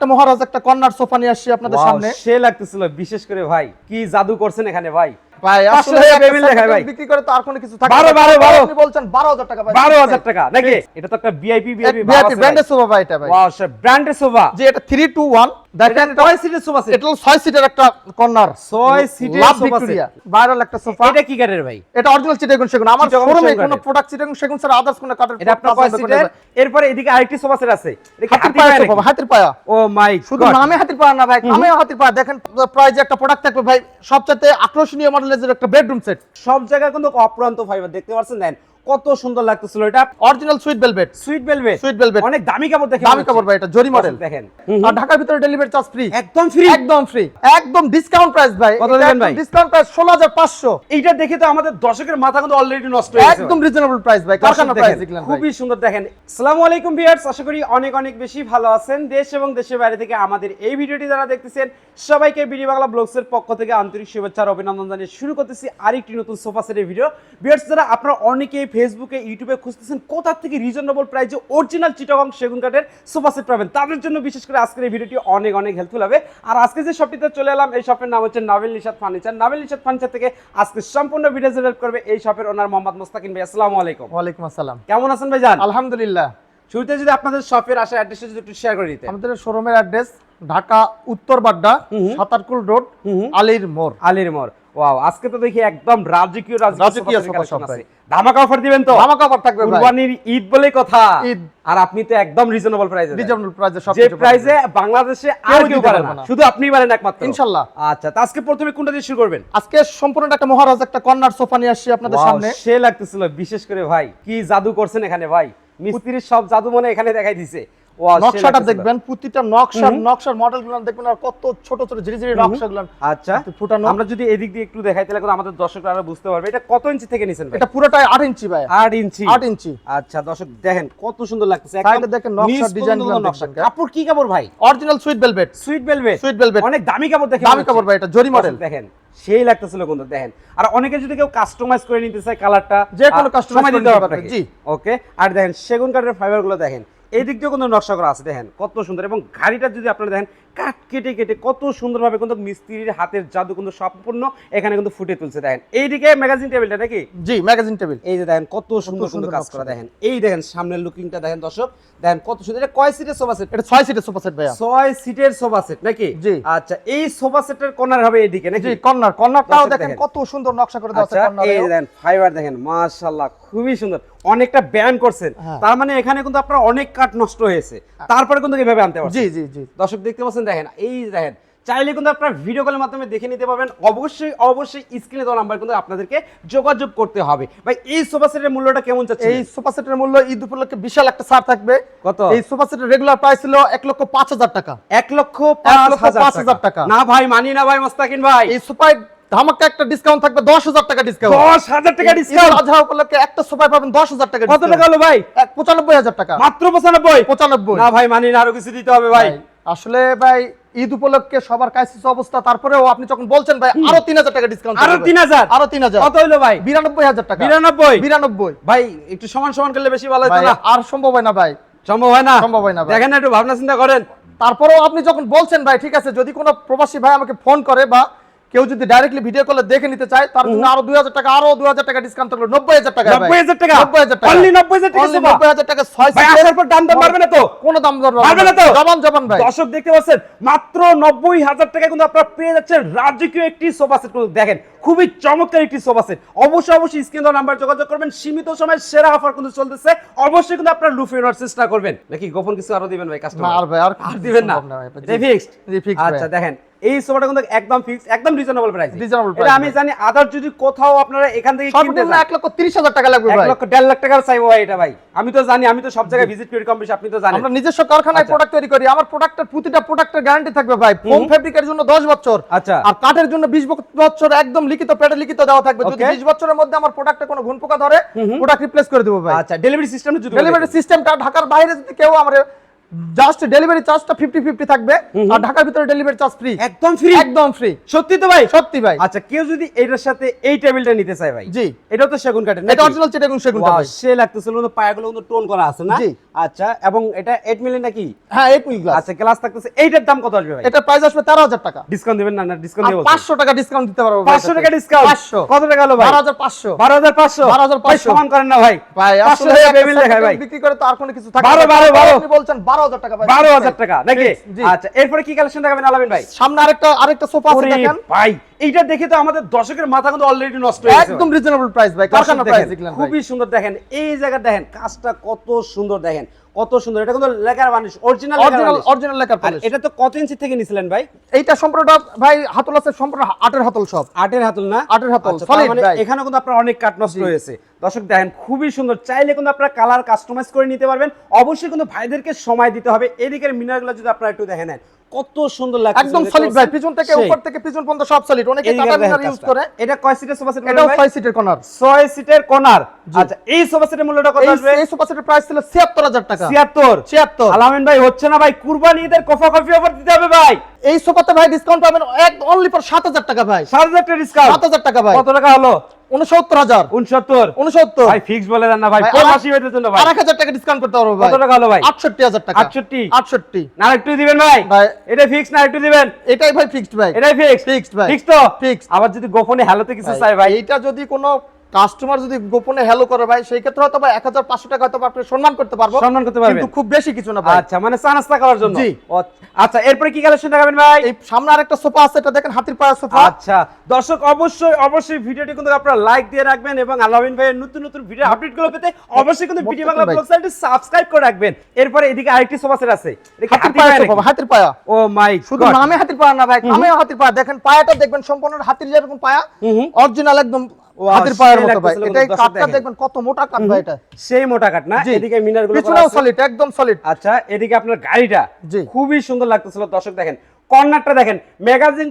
একটা মহারাজ একটা corner sofa নিয়ে আসছি আপনাদের সামনে। সে লাগতেছিল বিশেষ করে ভাই। কি জাদু করছেন এখানে ভাই? ভাই আসলে টেবিল ভাই। বিক্রি করে তো আর কোনো কিছু থাকে বারো, না। বারো, বারো। আপনি বলছেন বারো হাজার টাকা ভাই। বারো হাজার টাকা নাকি? এটা তো একটা ভিআইপি ভিআইপি ব্র্যান্ডের সোফা ভাই এটা ভাই। ব্র্যান্ডের সোফা যে এটা থ্রি টু ওয়ান দেখেন এটা কয় সিটের সোফা এটা ছয় সিটের একটা কর্নার ছয় সিটের লাভ sofa ভাইরাল একটা সোফা এটা কি কাঠের ভাই? এটা অরিজিনাল চিটাগন সেগুন আমার শোরুমে কোনো প্রোডাক্ট চিটাগন সেগুন ছাড়া আদার্স কোনো কাঠের এটা আপনার কয় সিটের এরপরে এদিকে আরেকটি সোফা সেট আছে। এটা হাতির পায়া পায়া সোফা হাতির পায়া। ও মাই শুধু নামে হাতির পায়া না ভাই নামেও হাতির পায়া। দেখেন প্রাইজে একটা প্রোডাক্ট থাকবে ভাই সবচেয়ে আকর্ষণীয় মডেলের একটা বেডরুম সেট সব জায়গায় কিন্তু অপ্রান্ত ফাইবার দেখতে পাচ্ছেন দেন। কত সুন্দর লাগতেছিল এটা। Original sweet velvet sweet velvet sweet velvet অনেক দামি কাপড় দেখে দামি কাপড় ভাই এটা জরি মডেল দেখেন। আর ঢাকার ভিতরে ডেলিভারি চার্জ ফ্রি একদম ফ্রি একদম ফ্রি একদম ডিসকাউন্ট প্রাইস ভাই। কত দিবেন ভাই? ডিসকাউন্ট প্রাইস 16500 এইটা দেখে তো আমাদের দর্শকের মাথা কিন্তু অলরেডি নষ্ট হয়ে গেছে একদম রিজনেবল প্রাইস ভাই। কারখানা প্রাইস দেখলেন খুবই সুন্দর দেখেন। আসসালামু আলাইকুম ভিউয়ার্স আশা করি অনেক অনেক বেশি ভালো আছেন। দেশ এবং দেশের বাইরে থেকে আমাদের এই ভিডিওটি যারা দেখতেছেন সবাইকে বিডি বাংলা ব্লগসের পক্ষ থেকে আন্তরিক শুভেচ্ছা আর অভিনন্দন জানিয়ে শুরু করতেছি আরেকটি নতুন সোফা সেটের ভিডিও। ভিউয়ার্স যারা আপনারা অনেকেই ফেসবুকে ইউটিউবে খুঁজতেছেন কোথা থেকে রিজনেবল প্রাইসে অরিজিনাল চিটাগং সেগুন কাঠের সোফা সেট পাবেন? তাদের জন্য বিশেষ করে আজকের এই ভিডিওটি অনেক অনেক হেল্পফুল হবে। আর আজকে যে শপটিতে চলে এলাম এই শপের নাম হচ্ছে নাবিল নিশাদ ফার্নিচার। নাবিল নিশাদ ফার্নিচার থেকে আজকে সম্পূর্ণ ভিডিও জেনারেট করবে এই শপের ওনার মোহাম্মদ মোস্তাকিম ভাই। আসসালামু আলাইকুম। ওয়ালাইকুম আসসালাম। কেমন আছেন ভাই জান আলহামদুলিল্লাহ। শুরুতে যদি আপনাদের শপের আসার অ্যাড্রেসটা যদি একটু শেয়ার করে দিতেন। আমাদের শোরুমের অ্যাড্রেস ঢাকা উত্তর বাড্ডা সাতারকুল রোড আলীর মোড়। আলীর মোড়। ওয়াও আজকে তো দেখি একদম রাজকীয় রাজকীয় আছে। ধামাকা অফার দিবেন তো? ধামাকা অফার থাকবে কুরবানির ঈদ বলে কথা। ঈদ। আর আপনি তো একদম রিজনেবল প্রাইসে রিজনেবল প্রাইসে সব যে প্রাইসে বাংলাদেশে আর কেউ পারে না। শুধু আপনিই পারেন একমাত্র। ইনশাআল্লাহ। আচ্ছা তো আজকে প্রথমে কোনটা দিয়ে শুরু করবেন? আজকে সম্পূর্ণ একটা মহারাজ একটা কর্নার সোফা নিয়ে আসছি আপনাদের সামনে। সে লাগতেছিল। বিশেষ করে ভাই কি জাদু করছেন এখানে ভাই। মিস্ত্রির সব জাদু মনে এখানে দেখাই দিছে। নকশাটা দেখবেন প্রতিটা নকশার নকশার মডেলগুলো দেখবেন আর কত ছোট ছোট ঝিরি ঝিরি নকশা গুলো আচ্ছা। ফুটানো। আমরা যদি এদিক দিয়ে একটু দেখাই তাহলে আমাদের দর্শকরা আরও বুঝতে পারবে। এটা কত ইঞ্চি থেকে নিছেন ভাই? এটা পুরোটাই আট ইঞ্চি ভাই। আট ইঞ্চি। আট ইঞ্চি। আচ্ছা দর্শক দেখেন কত সুন্দর লাগতেছে। Side এ দেখেন নকশা, নিচ design পর্যন্তগুলো নকশা। কাপড় কি কাপড় ভাই? Original sweet velvet sweet velvet sweet velvet অনেক দামি কাপড় দেখেন দামি কাপড় ভাই এটা জরি মডেল দেখেন সেই লাগতেছিল কিন্তু দেখেন। আর অনেকে যদি কেউ কাস্টমাইজ করে নিতে চায় কালারটা যে কোনো করে নিতে পারবে, জি। ওকে আর দেখেন সেগুন কাঠের ফাইবারগুলো দেখেন। এই দিক দিয়ে কিন্তু নকশা করা আছে, দেখেন। কত সুন্দর। এবং গাড়িটা যদি আপনারা দেখেন কাঠ কেটে কেটে কত সুন্দরভাবে কিন্তু মিস্ত্রির হাতের জাদু কিন্তু সম্পূর্ণ এখানে কিন্তু ফুটে তুলছে দেখেন। এইদিকে ম্যাগাজিন টেবিলটা নাকি? জি ম্যাগাজিন টেবিল এই যে দেখেন কত সুন্দর সুন্দর কাজ করা দেখেন। এই দেখেন সামনের লুকিংটা দেখেন দর্শক। দেখেন কত সুন্দর। এটা কয় সিটের সোফা সেট এটা ছয় সিটের সোফা সেট ভাইয়া। ছয় সিটের সোফা সেট নাকি? জি। আচ্ছা এই সোফা সেটের কর্নার হবে এইদিকে নাকি? জি কর্নার কর্নারটাও দেখেন। কত সুন্দর নকশা করে দেওয়া আছে আচ্ছা কর্নারে এই দেখেন ফাইবার দেখেন মাশাআল্লাহ খুবই সুন্দর। অনেকটা ব্যায়াম করছেন। হ্যাঁ। তার মানে এখানে কিন্তু আপনার অনেক কাঠ নষ্ট হয়েছে। তারপরে কিন্তু এইভাবে আনতে পারছেন। জি জি জি। দর্শক দেখতে পাচ্ছেন দেখেন এই দেখেন চাইলে কিন্তু আপনার ভিডিও কলের মাধ্যমে দেখে নিতে পারবেন। অবশ্যই অবশ্যই স্ক্রিনে দেওয়া নাম্বার কিন্তু আপনাদেরকে যোগাযোগ করতে হবে। ভাই এই সোফা সেটের মূল্যটা কেমন চাচ্ছে এই সোফা সেটের মূল্য ঈদ উপলক্ষে বিশাল একটা ছাড় থাকবে। কত? এই সোফা সেটের রেগুলার প্রাইস ছিল এক লক্ষ পাঁচ হাজার টাকা। এক লক্ষ পাঁচ হাজার টাকা। না ভাই মানি না ভাই মোস্তাকিন ভাই। এই সোফায় ধামাকা একটা ডিসকাউন্ট থাকবে দশ হাজার টাকা ডিসকাউন্ট দশ হাজার টাকা ডিসকাউন্ট আজহা উপলক্ষে একটা সোফায় পাবেন দশ হাজার টাকা কত টাকা হলো ভাই? পঁচানব্বই হাজার টাকা। মাত্র পঁচানব্বই? পঁচানব্বই। না ভাই মানি না আরও কিছু দিতে হবে ভাই, আসলে ভাই ঈদ উপলক্ষে সবার ক্রাইসিস অবস্থা তারপরেও আপনি যখন বলছেন ভাই আরও তিন হাজার টাকা ডিসকাউন্ট আরও তিন হাজার? আরও তিন হাজার। কত হইল ভাই? বিরানব্বই হাজার টাকা। বিরানব্বই? বিরানব্বই। ভাই একটু সমান সমান করলে বেশি ভালো হতো না? আর সম্ভব হয় না ভাই। সম্ভব হয় না? সম্ভব হয় না। দেখেন না একটু ভাবনা চিন্তা করেন। তারপরেও আপনি যখন বলছেন ভাই ঠিক আছে যদি কোনো প্রবাসী ভাই আমাকে ফোন করে বা কেউ যদি ডাইরেক্টলি ভিডিও কলে দেখে নিতে চায় তার জন্য আরও দুই হাজার টাকা আরও দুই হাজার টাকা ডিসকাউন্ট থাকল। নব্বই হাজার টাকা নব্বই হাজার টাকা? নব্বই হাজার টাকা। টাকা Only সোফা? নব্বই হাজার টাকা ছয় ভাই আসার পর দাম দাম বাড়বে না তো? কোনো দাম দর পারবে না তো? জবান জবান ভাই। দর্শক দেখতে পাচ্ছেন মাত্র নব্বই হাজার টাকা কিন্তু আপনারা পেয়ে যাচ্ছেন রাজকীয় একটি সোফা সেট দেখেন। খুবই চমৎকার একটি সোফা সেট। অবশ্যই অবশ্যই স্ক্রিন নাম্বার যোগাযোগ করবেন। সীমিত সময় সেরা অফার কিন্তু চলতেছে। অবশ্যই কিন্তু আপনারা লুফে নেওয়ার চেষ্টা করবেন। নাকি গোপন কিছু আরও দিবেন ভাই কাস্টমার আর ভাই আর দিবেন না। ফিক্সড আচ্ছা দেখেন। এই সোফাটা কিন্তু একদম ফিক্স একদম রিজনেবল প্রাইস এটা price, আমি জানি আদার যদি কোথাও আপনারা এখান থেকে কিনতে চান এক লক্ষ তিরিশ হাজার টাকা লাগবে ভাই। লক্ষ দেড় লাখ টাকার চাইব ভাই এটা ভাই। আমি তো জানি আমি তো সব জায়গায় ভিজিট করি কম বেশি আপনি তো জানেন। আমরা নিজস্ব কারখানায় আচ্ছা। প্রোডাক্ট তৈরি করি আমার প্রোডাক্টের প্রতিটা প্রোডাক্টের গ্যারান্টি থাকবে ভাই। ফোম ফেব্রিকের জন্য 10 বছর আচ্ছা। আর কাঠের জন্য 20 বছর একদম লিখিত পেটে লিখিত দেওয়া থাকবে। যদি 20 বছরের মধ্যে আমার প্রোডাক্টে কোনো ঘুণ পোকা ধরে প্রোডাক্ট রিপ্লেস করে দেবো ভাই। আচ্ছা ডেলিভারি সিস্টেম যদি ডেলিভারি সিস্টেমটা ঢাকার বাইরে যদি কেউ আমার জাস্ট ডেলিভারি চার্জটা ফিফটি ফিফটি থাকবে। আর ঢাকার ভিতরে ডেলিভারি চার্জ ফ্রি একদম ফ্রি একদম ফ্রি সত্যি তো ভাই? সত্যি ভাই। আচ্ছা কেউ যদি এটার সাথে এই টেবিলটা নিতে চায় ভাই জি। এটাও তো সেগুন কাঠের এটা অরিজিনাল চিটাগুং সেগুন ভাই সে লাগতেছিল কিন্তু পায়াগুলো কিন্তু টোন করা আছে না? জি। আচ্ছা এবং এটা 8 মিলি নাকি? হ্যাঁ এইট মিল গ্লাস আচ্ছা ক্লাস থাকতেছে এইটার দাম কত আসবে ভাই? এটা প্রাইস আসবে তেরো হাজার টাকা। ডিসকাউন্ট দিবেন না না ডিসকাউন্ট দিব পাঁচশো টাকা ডিসকাউন্ট দিতে পারব ভাই 500 টাকা ডিসকাউন্ট পাঁচশো। কত টাকা হলো ভাই? বারো হাজার পাঁচশো। 12500 12,500 ভাই সমান করেন না ভাই। ভাই আসলে টেবিল দেখায় ভাই। বিক্রি করে তো আর কোনো কিছু থাকে বারো, না। বারো, বারো। আপনি বলছেন বারো হাজার টাকা ভাই 12000 টাকা নাকি? আচ্ছা এরপরে কি কালেকশন দেখাবেন আলামিন ভাই? সামনে আরেকটা আরেকটা সোফা আছে দেখেন। ভাই এইটা দেখে তো আমাদের দর্শকের মাথা কিন্তু অলরেডি নষ্ট হয়ে গেছে। একদম রিজনেবল প্রাইস ভাই। কারখানা প্রাইস খুবই সুন্দর দেখেন। এই জায়গা দেখেন কাজটা কত সুন্দর দেখেন। কত সুন্দর। এটা কিন্তু varnish original original original lacquer এটা তো কত ইঞ্চি থেকে নিছিলেন ভাই? এইটা সম্পূর্ণটা ভাই হাতল আছে সম্পূর্ণ আটের হাতল সব। আটের হাতল না? আটের হাতল, আচ্ছা, solid তার মানে ভাই। এখানে কিন্তু আপনার অনেক কাট নষ্ট হয়েছে দর্শক দেখেন খুবই সুন্দর। চাইলে কিন্তু আপনারা কালার কাস্টমাইজ করে নিতে পারবেন। অবশ্যই কিন্তু ভাইদেরকে সময় দিতে হবে। এদিকের মিনারগুলো যদি আপনারা একটু দেখে নেন। কত সুন্দর লাগছে একদম সলিড ভাই পিছন থেকে উপর থেকে পিছন পর্যন্ত সব সলিড অনেকে টাটা মিনার ইউজ করে। এটা কয় সিটের সোফা সেট ছয় সিটের কর্নার সিটের কর্নার আচ্ছা এই সোফা সেটের মূল্যটা কত আসবে? এই সোফা সেটের প্রাইস ছিল ছিয়াত্তর হাজার টাকা। ছিয়াত্তর। ছিয়াত্তর। আলামিন ভাই হচ্ছে না ভাই কুরবানি ঈদের কফা কফি অফার দিতে হবে ভাই। এই সোফাতে ভাই ডিসকাউন্ট পাবেন এক অনলি ফর সাত হাজার টাকা ভাই। সাত হাজার টাকা ডিসকাউন্ট সাত হাজার টাকা ভাই। কত টাকা হলো? উনসত্তর হাজার। উনসত্তর উনসত্তর ভাই ফিক্স বলে দেন না ভাই। ভাই, কোন আর- মাসি হইতে জন্য ভাই? এক হাজার টাকা ডিসকাউন্ট করতে পারব ভাই। কত টাকা হলো ভাই? আটষট্টি হাজার টাকা। 68? আটষট্টি। না একটু দিবেন ভাই। ভাই। এটা ফিক্স না একটু দিবেন। এটাই ভাই ফিক্সড ভাই। এটাই ফিক্স ফিক্সড ভাই। ফিক্স তো? Fixed। আবার যদি গোপনে হ্যালোতে কিছু চাই ভাই। এটা যদি কোনো কাস্টমার যদি গোপনে হ্যালো করে ভাই সেই ক্ষেত্রে হয়তো ভাই এক হাজার পাঁচশো টাকা হয়তো আপনি সম্মান করতে পারব। সম্মান করতে পারবেন। কিন্তু খুব বেশি কিছু না ভাই। আচ্ছা মানে চা নাস্তা খাওয়ার জন্য? জি। আচ্ছা এরপরে কি কালেকশন দেখাবেন ভাই? এই সামনে আরেকটা সোফা আছে এটা দেখেন হাতির পায়ের সোফা। আচ্ছা দর্শক অবশ্যই অবশ্যই ভিডিওটি কিন্তু আপনারা লাইক দিয়ে রাখবেন এবং আলামিন ভাইয়ের নতুন নতুন ভিডিও আপডেটগুলো পেতে অবশ্যই কিন্তু ভিডিও বাংলা ব্লগ চ্যানেলটি সাবস্ক্রাইব করে রাখবেন। এরপরে এদিকে আরেকটি সোফা সেট আছে। হাতির হাতি পায়ের সোফা হাতির পায়া ও মাই শুধু নামে হাতির পায়া না ভাই নামে হাতির পায়া দেখেন পায়াটা দেখবেন সম্পূর্ণ হাতির যেরকম পায়া। অরিজিনাল একদম হাতির পায়ের মতো ভাই কাঠটা দেখেন। দেখবেন কত মোটা কাঠ ভাই এটা। সেই মোটা কাট না। এদিকে মিনারগুলো পিছনেও সলিড একদম সলিড আচ্ছা এদিকে আপনার গাড়িটা খুবই সুন্দর লাগতেছিল দর্শক দেখেন। কর্নারটা দেখেন ম্যাগাজিন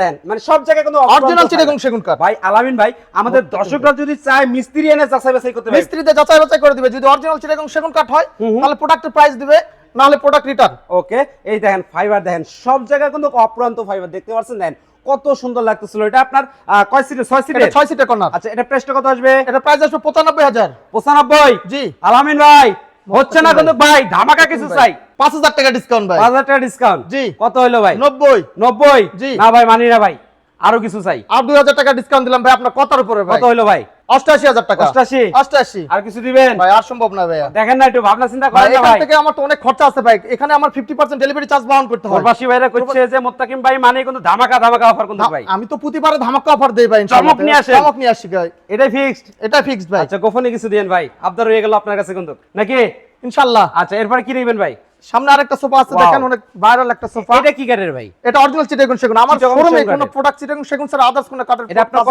দেখেন। মানে সব জায়গায় কিন্তু অরিজিনাল চিটাগং সেগুন কাঠ। ভাই আলামিন ভাই আমাদের দর্শকরা যদি চায় মিস্ত্রি এনে যাচাই বাছাই করতে পারে। মিস্ত্রিতে যাচাই বাছাই করে দিবে। যদি অরিজিনাল চিটাগং সেগুন কাঠ হয় তাহলে প্রোডাক্টের প্রাইস দিবে না হলে প্রোডাক্ট রিটার্ন ওকে এই দেখেন ফাইবার দেখেন সব জায়গায় কিন্তু অপ্রান্ত ফাইবার দেখতে পাচ্ছেন? দেখেন কত সুন্দর লাগতেছিল। এটা আপনার কয় সিটের ছয় সিটের ছয় সিটের কর্নার আচ্ছা এটা প্রাইসটা কত আসবে? এটা প্রাইস আসবে পঁচানব্বই হাজার। পঁচানব্বই? জি। আলামিন ভাই হচ্ছে না কিন্তু ভাই। ধামাকা কিছু চাই। পাঁচ হাজার টাকা ডিসকাউন্ট ভাই। পাঁচ হাজার টাকা ডিসকাউন্ট জি। কত হইল ভাই? নব্বই। নব্বই? জি। না ভাই মানি না ভাই। আরও কিছু চাই। আর দুই হাজার টাকা ডিসকাউন্ট দিলাম ভাই আপনার কথার উপরে কত হলো ভাই? অষ্টাশি হাজার টাকা। অষ্টাশি? অষ্টাশি। আর কিছু দিবেন? ভাই আর সম্ভব না ভাইয়া। দেখেন না একটু ভাবনা চিন্তা করেন না ভাই। থেকে আমার তো অনেক খরচা আছে ভাই। এখানে আমার ফিফটি পার্সেন্ট ডেলিভারি চার্জ বহন করতে হয়। প্রবাসী ভাইরা করছে যে মোত্তাকিম ভাই মানে কিন্তু ধামাকা ধামাকা অফার কিন্তু ভাই। আমি তো প্রতিবারে ধামাকা অফার দেই ভাই চমক নিয়ে আসেন। চমক নিয়ে আসি ভাই। এটাই ফিক্সড এটা ফিক্সড ভাই। আচ্ছা গোপনে কিছু দিয়েন ভাই। আবদার হয়ে গেল আপনার কাছে কিন্তু। নাকি? ইনশাআল্লাহ। আচ্ছা এরপরে কি নেবেন ভাই? সামনে আরেকটা সোফা আছে. দেখেন অনেক ভাইরাল একটা সোফা এটা কি কাঠের ভাই এটা অরিজিনাল চিটাগং সেগুন আমার শোরুমে কোনো। প্রোডাক্ট চিটাগং সেগুন ছাড়া আদার্স কোনো কাঠের এটা আপনার?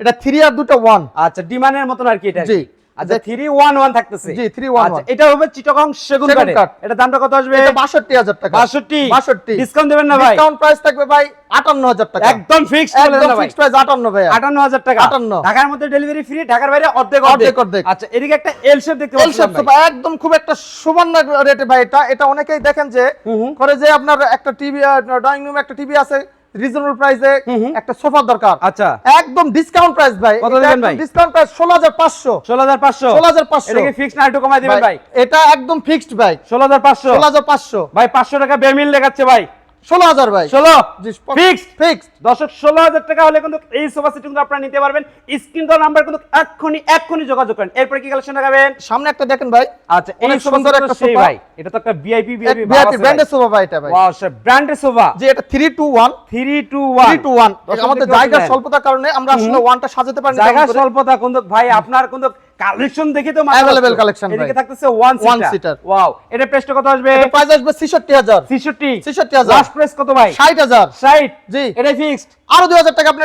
এটা 3 আর দুটো 1 আচ্ছা ডিমানের মতন আর কি এটা জি। আচ্ছা 311 থাকতেছে। জি, 311 আচ্ছা এটা হবে চিটাগং সেগুন সেগুন কাঠ। এটা দামটা কত আসবে? এটা 62000 টাকা। 62 62 ডিসকাউন্ট দেবেন না ভাই। ডিসকাউন্ট প্রাইস থাকবে ভাই 58000 টাকা। একদম ফিক্সড একদম ফিক্সড প্রাইস 58 ভাই 58000 টাকা। 58 ঢাকার মধ্যে ডেলিভারি ফ্রি ঢাকার বাইরে অর্ধেক অর্ধেক, অর্ধেক। আচ্ছা এদিকে একটা এল শেপ দেখতে এল শেপ পাচ্ছেন একদম খুব একটা সুবর্ণ রেটে ভাই এটা। এটা অনেকেই দেখেন যে করে যে আপনার একটা টিভি ড্রয়িং রুমে একটা টিভি আছে রিজনেবল প্রাইসে একটা সোফা দরকার। আচ্ছা। একদম ডিসকাউন্ট প্রাইস ভাই। কত দিবেন ভাই? ডিসকাউন্ট প্রাইস 16500 16500 16500 এটা কি ফিক্সড না একটু কমাই দিবেন ভাই এটা একদম ফিক্সড ভাই। 16500 16500 ভাই 500 টাকা বেমিল লেখাচ্ছে ভাই। 16000 ভাই। 16 জি Fixed? ফিক্সড দর্শক ষোলো হাজার টাকা হলে কিন্তু এই সোফা সেট কিন্তু আপনারা নিতে পারবেন। স্ক্রিন দেওয়া নাম্বার কিন্তু এক্ষুনি এক্ষুনি যোগাযোগ করেন। এরপর কি কালেকশন দেখাবেন? সামনে একটা দেখেন ভাই। আচ্ছা এই সুন্দর একটা সোফা। ভাই। এটা তো একটা ভিআইপি ভিআইপি ব্র্যান্ডের সোফা ভাই এটা ভাই। ওয়াও সে ব্র্যান্ডের সোফা। এটা 321 321 321 আমাদের জায়গার স্বল্পতার কারণে আমরা আসলে ওয়ানটা সাজাতে পারিনি জায়গা স্বল্পতা কিন্তু ভাই আপনার কিন্তু কালেকশন দেখে তো collection ভাই। এদিকে থাকতেছে ওয়ান One সিটার ওয়াও এটা প্রাইসটা কত আসবে? এটা প্রাইস আসবে 66000 66 66000 লাস্ট প্রাইস কত ভাই? 60000 60 জি। এটা ফিক্সড আরও দুই হাজার টাকা আপনি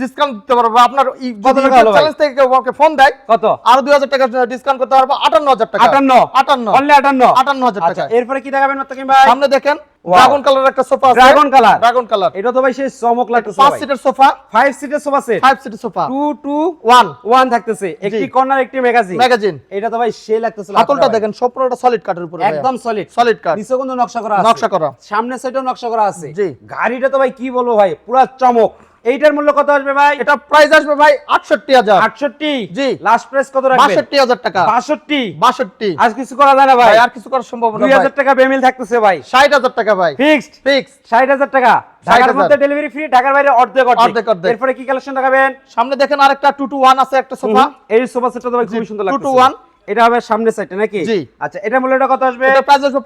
ডিসকাউন্ট দিতে পারব। আপনার কত টাকা হলো চ্যালেঞ্জ থেকে আমাকে ফোন দেয় কত? আরও দুই হাজার টাকা ডিসকাউন্ট করতে পারব। আটান্ন হাজার টাকা। আটান্ন? আটান্ন। অনলি আটান্ন? আটান্ন হাজার আচ্ছা টাকা এরপরে কি দেখাবেন মাত্তাকিম ভাই? সামনে দেখেন. ড্রাগন কালার একটা সোফা আছে। ড্রাগন কালার ড্রাগন কালার এটা তো ভাই সেই চমক লাগতেছে পাঁচ সিটের সোফা ফাইভ সিটের সোফা সেট ফাইভ সিটের sofa two two one one থাকতেছে। একটি কর্নার একটি ম্যাগাজিন ম্যাগাজিন এটা তো ভাই সে লাগতেছে হাতলটা দেখেন সম্পূর্ণটা সলিড কাঠের উপরে একদম সলিড সলিড কাঠ নিচে কিন্তু নকশা করা আছে। নকশা করা। সামনে সাইডেও নকশা করা আছে। জি। গাড়িটা তো ভাই কি বলব ভাই পুরো চমক। এইটার মূল্য কত আসবে ভাই? এটা প্রাইস আসবে ভাই আটষট্টি হাজার। আটষট্টি? জি। লাস্ট প্রাইস কত রাখবেন? বাষট্টি হাজার টাকা। বাষট্টি? বাষট্টি। আজ কিছু করা যায় না ভাই? আর কিছু করার সম্ভব না দুই হাজার টাকা বেমিল থাকতেছে ভাই। ষাট হাজার টাকা ভাই। ফিক্সড ফিক্স ষাট হাজার টাকা। ঢাকার মধ্যে ডেলিভারি ফ্রি ঢাকার বাইরে অর্ধেক অর্ধেক। এরপরে কি কালেকশন দেখাবেন? সামনে দেখেন আরেকটা টু টু ওয়ান আছে একটা সোফা। এই সোফা সেটটা তো ভাই খুবই সুন্দর লাগছে one। এটা হবে সামনে সাইডে নাকি? জি। আচ্ছা এটা মূল্যটা কত আসবে? এটা প্রাইস আসবে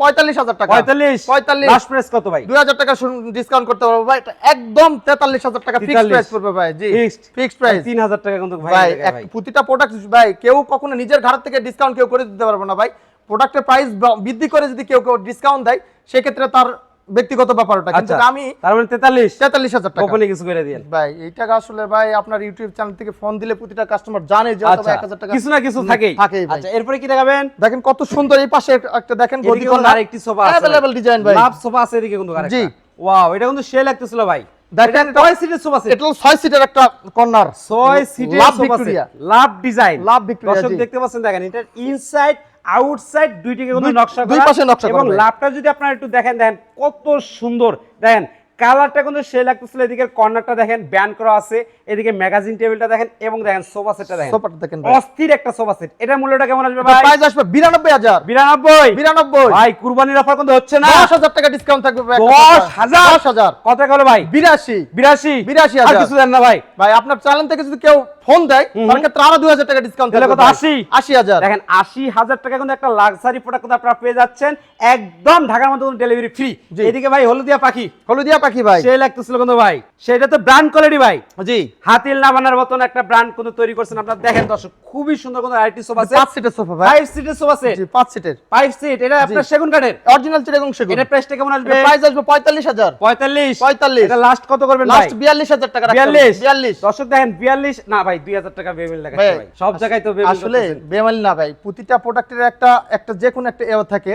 টাকা। পঁয়তাল্লিশ? পঁয়তাল্লিশ। লাস্ট প্রাইস কত ভাই? দুই হাজার টাকা ডিসকাউন্ট করতে পারব ভাই। এটা একদম তেতাল্লিশ হাজার টাকা ফিক্স 43 প্রাইস পড়বে ভাই জি। Fixed। ফিক্সড প্রাইস তিন হাজার টাকা কিন্তু ভাই ভাই এক ভাই। প্রতিটা প্রোডাক্ট ভাই কেউ কখনো নিজের ঘর থেকে ডিসকাউন্ট কেউ করে দিতে পারবে না ভাই। প্রোডাক্টের প্রাইস বৃদ্ধি করে যদি কেউ কেউ ডিসকাউন্ট দেয় সেক্ষেত্রে তার ব্যক্তিগত ব্যাপার ওটা কিন্তু আচ্ছা আমি তার মানে তেতাল্লিশ তেতাল্লিশ হাজার টাকা। ওখানে কিছু করে দিন ভাই এই টাকা আসলে ভাই আপনার ইউটিউব চ্যানেল থেকে ফোন দিলে প্রতিটা কাস্টমার জানে যে হয়তো আচ্ছা এক হাজার টাকা কিছু না কিছু থাকেই। থাকেই ভাই। আচ্ছা এরপরে কি দেখাবেন? দেখেন কত সুন্দর এই পাশে একটা দেখেন গদি কিন্তু আরেকটি সোফা আছে। অ্যাভেলেবল ডিজাইন ভাই। লাভ সোফা আছে এদিকে কিন্তু আরেকটা। জি। ওয়াও এটা কিন্তু সে লাগতেছিল ভাই। দেখেন সিটের সোফা সেট এটা হলো ছয় সিটের একটা কর্নার। ছয় সিটের love sofa set love design love Victoria, দর্শক দেখতে পাচ্ছেন দেখেন এটা ইনসাইড আউটসাইড দুইটিকে কিন্তু নকশা করা দুই পাশে নকশা করা এবং। লাভটা যদি আপনারা একটু দেখেন দেখেন কত সুন্দর। দেখেন কালারটা কিন্তু সে লাগতেছিল এদিকে কর্নারটা দেখেন ব্যান করা আছে এদিকে ম্যাগাজিন টেবিলটা দেখেন এবং দেখেন সোফা সেটটা দেখেন। সোফাটা দেখেন অস্থির একটা সোফা সেট এটার মূল্যটা কেমন আসবে ভাই? প্রাইস আসবে বিরানব্বই হাজার। বিরানব্বই? বিরানব্বই। ভাই কুরবানির অফার কিন্তু হচ্ছে না। দশ হাজার টাকা ডিসকাউন্ট থাকবে ভাই একটা দশ সোফা। হাজার? দশ হাজার। কত টাকা হলো ভাই? বিরাশি। বিরাশি। বিরাশি আর কিছু দেন না ভাই। ভাই আপনার চ্যানেল থেকে যদি কেউ ফোন দেয় তার ক্ষেত্রে আরও দুই হাজার টাকা ডিসকাউন্ট তাহলে কত, 80? আশি। হাজার। দেখেন আশি হাজার টাকা কিন্তু একটা লাক্সারি প্রোডাক্ট কিন্তু আপনারা পেয়ে যাচ্ছেন। একদম ঢাকার মধ্যে ডেলিভারি ফ্রি। এদিকে ভাই হলদিয়া পাখি। হলুদিয়া পাখি ভাই। সে লাগতেছিল কিন্তু ভাই। সেটা তো ব্র্যান্ড কোয়ালিটি ভাই। জি। হাতিল নামানোর মতন একটা ব্র্যান্ড কিন্তু তৈরি করছেন আপনারা। দেখেন দর্শক খুবই সুন্দর কিন্তু আইটি সোফা সেট পাঁচ সিটের সোফা ভাই। ফাইভ সিটের সোফা সেট জি পাঁচ সিটের ফাইভ সিট এটা আপনার সেগুন কাঠের। অরিজিনাল চিটাগং সেগুন। এটা প্রাইসটা কেমন আসবে? প্রাইস আসবে পঁয়তাল্লিশ হাজার। পঁয়তাল্লিশ। 45 এটা লাস্ট কত করবেন ভাই? লাস্ট বিয়াল্লিশ হাজার টাকা রাখতে হবে। বিয়াল্লিশ। বিয়াল্লিশ। দর্শক দেখেন বিয়াল্লিশ না ভাই দুই হাজার টাকা বেমেল দেখাচ্ছে ভাই, ভাই। সব জায়গায় তো বেমেল আসলে বেমেল না ভাই প্রতিটা প্রোডাক্টের একটা একটা যে কোনো একটা এ থাকে।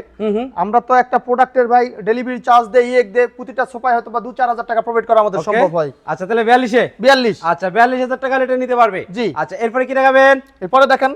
আমরা তো একটা প্রোডাক্টের ভাই ডেলিভারি চার্জ দেই ইয়ে দে প্রতিটা সোফায় হয়তো বা দু চার হাজার টাকা প্রফিট করা আমাদের সম্ভব হয়। আচ্ছা তাহলে বিয়াল্লিশে? বিয়াল্লিশ। আচ্ছা বিয়াল্লিশ হাজার টাকা লেটে নিতে পারবে? জি। আচ্ছা এরপরে কি দেখাবেন? এরপরে দেখেন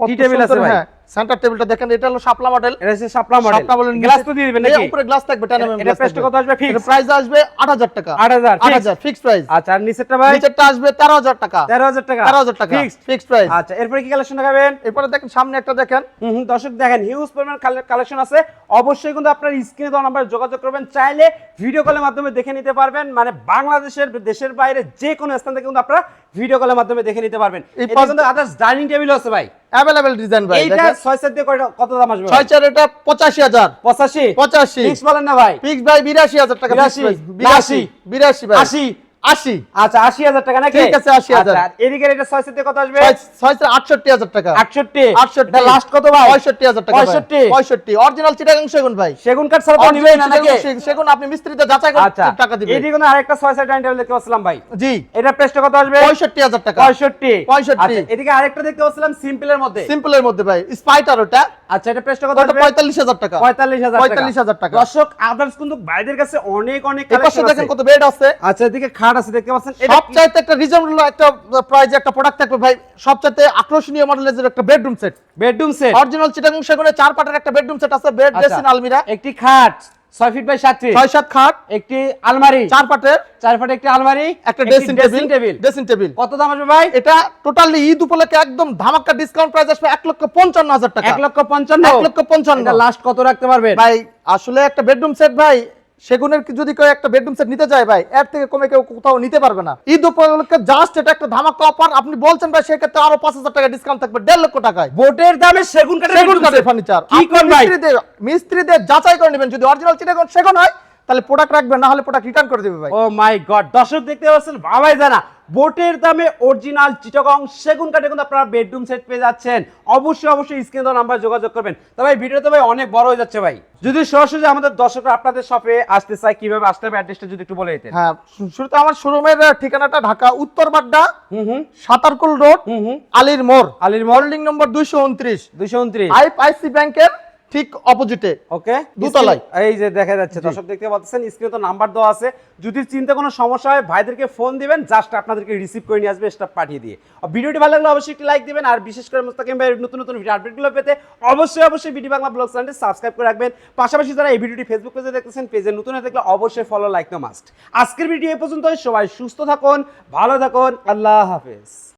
কত টেবিল আছে ভাই? সেন্টার টেবিলটা দেখেন এটা হলো শাপলা মডেল এটা হচ্ছে Shapla model Shapla model glass তো দিয়ে দিবেন নাকি? উপরে গ্লাস থাকবে 10 mm এটা গ্লাস প্রাইসটা কত আসবে? ফিক্স প্রাইস আসবে 8000 টাকা। 8000 8000 ফিক্স প্রাইস আচ্ছা আর নিচেরটা ভাই? নিচেরটা আসবে 13000 টাকা। 13000 টাকা। 13000 টাকা। ফিক্স ফিক্স প্রাইস আচ্ছা এরপরে কি কালেকশন দেখাবেন? এরপরে দেখেন সামনে একটা দেখেন। হুম হুম, দর্শক দেখেন হিউজ পরিমাণ কালেকশন আছে। অবশ্যই কিন্তু আপনার স্ক্রিনে দেওয়া নাম্বারে যোগাযোগ করবেন। চাইলে ভিডিও কলের মাধ্যমে দেখে নিতে পারবেন। মানে বাংলাদেশের দেশের বাইরে যে কোনো স্থান থেকে কিন্তু আপনারা ভিডিও কলের মাধ্যমে দেখে নিতে পারবেন। এই এটা কিন্তু আদার্স ডাইনিং টেবিল আছে ভাই। অ্যাভেলেবল ডিজাইন ভাই দেখেন। ছয় সেট দিয়ে কত দাম আসবে? ছয় চার এটা 85000 পঁচাশি? 85 ফিক্স বলেন না ভাই। ফিক্স ভাই 82000 টাকা। 82, 82 82 ভাই। আশি। 80 আচ্ছা আশি হাজার টাকা নাকি? ঠিক আছে, 80,000 আচ্ছা, আর এদিকের এটা ছয় কত আসবে? ছয় চার 68000 টাকা। আটষট্টি। 68 লাস্ট কত ভাই? 65000 টাকা 65 65 অরিজিনাল চিটাগাং সেগুন ভাই। সেগুন কাঠ ছাড়া তো নিবেই না নাকি? সেগুন আপনি মিস্ত্রিতে যাচাই করে আচ্ছা। টাকা দিবেন। এদিকে কিন্তু আরেকটা ছয় সেট টেবিল দেখতে পাচ্ছিলাম ভাই। জি। এটা প্রাইসটা কত আসবে? 65000 টাকা। পঁয়ষট্টি। 65 আচ্ছা, এদিকে আরেকটা দেখতে পাচ্ছিলাম সিম্পলের মধ্যে। সিম্পলের মধ্যে ভাই। স্পাইটার ওটা। আচ্ছা এটা প্রাইসটা কত আসবে? 45000 টাকা। পঁয়তাল্লিশ হাজার 45,000 টাকা। দর্শক আদার্স কিন্তু বাইরের কাছে অনেক অনেক পাশে দেখেন কত বেড আছে। আচ্ছা এদিকে খাট আছে দেখতে পাচ্ছেন? সবচাইতে একটা রিজনেবল একটা প্রাইজে একটা প্রোডাক্ট থাকবে ভাই। সবচাইতে আকর্ষণীয় মডেলের একটা bedroom set bedroom set original Chittagong সেগুনের চার পাটের একটা বেডরুম সেট আছে বেড। ড্রেসিং আলমিরা একটি খাট ছয় ফিট বাই সাত ফিট ছয় সাত খাট। একটি আলমারি। চার পাটের। চার ফুট একটি আলমারি একটা dressing table table dressing table কত দাম আসবে ভাই? এটা টোটালি ঈদ উপলক্ষে একদম ধামাকা ডিসকাউন্ট প্রাইস আসবে এক লক্ষ পঞ্চান্ন হাজার টাকা। এক লক্ষ পঞ্চান্ন। এক লক্ষ পঞ্চান্ন। লাস্ট কত রাখতে পারবেন? ভাই আসলে একটা বেডরুম সেট ভাই সেগুনের যদি কেউ একটা বেডরুম সেট নিতে চায় ভাই এর থেকে কমে কেউ কোথাও নিতে পারবে না। ঈদ উপলক্ষে জাস্ট এটা একটা ধামাকা অফার আপনি বলছেন ভাই সেক্ষেত্রে আরও পাঁচ হাজার টাকা ডিসকাউন্ট থাকবে দেড় লক্ষ টাকায়। বোটের দামে সেগুন কাঠের সেগুন কাঠের ফার্নিচার মিস্ত্রিদের মিস্ত্রিদের যাচাই করে নেবেন। যদি অরিজিনাল চিটাগন সেগুন হয় তাহলে প্রোডাক্ট রাখবেন না হলে প্রোডাক্ট রিটার্ন করে দেবে ভাই। ও মাই গড দর্শক দেখতে পাচ্ছেন ভাবাই জানা বোটের দামে অরিজিনাল চিটাগং সেগুন কাঠে কিন্তু আপনারা বেডরুম সেট পেয়ে যাচ্ছেন। অবশ্যই অবশ্যই স্ক্রিন দেওয়া নাম্বার যোগাযোগ করবেন। তবে এই ভিডিওতে ভাই অনেক বড় হয়ে যাচ্ছে ভাই। যদি সরাসরি আমাদের দর্শকরা আপনাদের শপে আসতে চায় কীভাবে আসতে হবে অ্যাড্রেসটা যদি একটু বলে দিতেন। হ্যাঁ শুরুতে আমার শোরুমের ঠিকানাটা ঢাকা উত্তর বাড্ডা হুম হুম। সাতারকুল রোড হুম হুম। আলীর মোড়। আলির মল হোল্ডিং নম্বর দুইশো উনত্রিশ। দুইশো উনত্রিশ। আইসি ব্যাংকের ঠিক অপোজিটে ওকে দোতলায়। এই যে দেখা যাচ্ছে দর্শক দেখতে পাচ্ছেন স্ক্রিনে তো নাম্বার দেওয়া আছে। যদি চিন্তা কোনো সমস্যা হয় ভাইদেরকে ফোন দিবেন জাস্ট আপনাদেরকে রিসিভ করে নিয়ে আসবে স্টাফ পাঠিয়ে দিয়ে। আর ভিডিওটি ভালো লাগলে অবশ্যই একটি লাইক দিবেন আর বিশেষ করে মুস্তাকিম ভাইয়ের নতুন নতুন ভিডিও আপডেটগুলো পেতে অবশ্যই অবশ্যই বিডি বাংলা ব্লগ চ্যানেলটি সাবস্ক্রাইব করে রাখবেন। পাশাপাশি যারা এই ভিডিওটি ফেসবুক পেজে দেখতেছেন পেজে নতুন হয়ে থাকলে অবশ্যই ফলো লাইক তো মাস্ট আজকের ভিডিও এ পর্যন্ত সবাই সুস্থ থাকুন ভালো থাকুন আল্লাহ হাফেজ।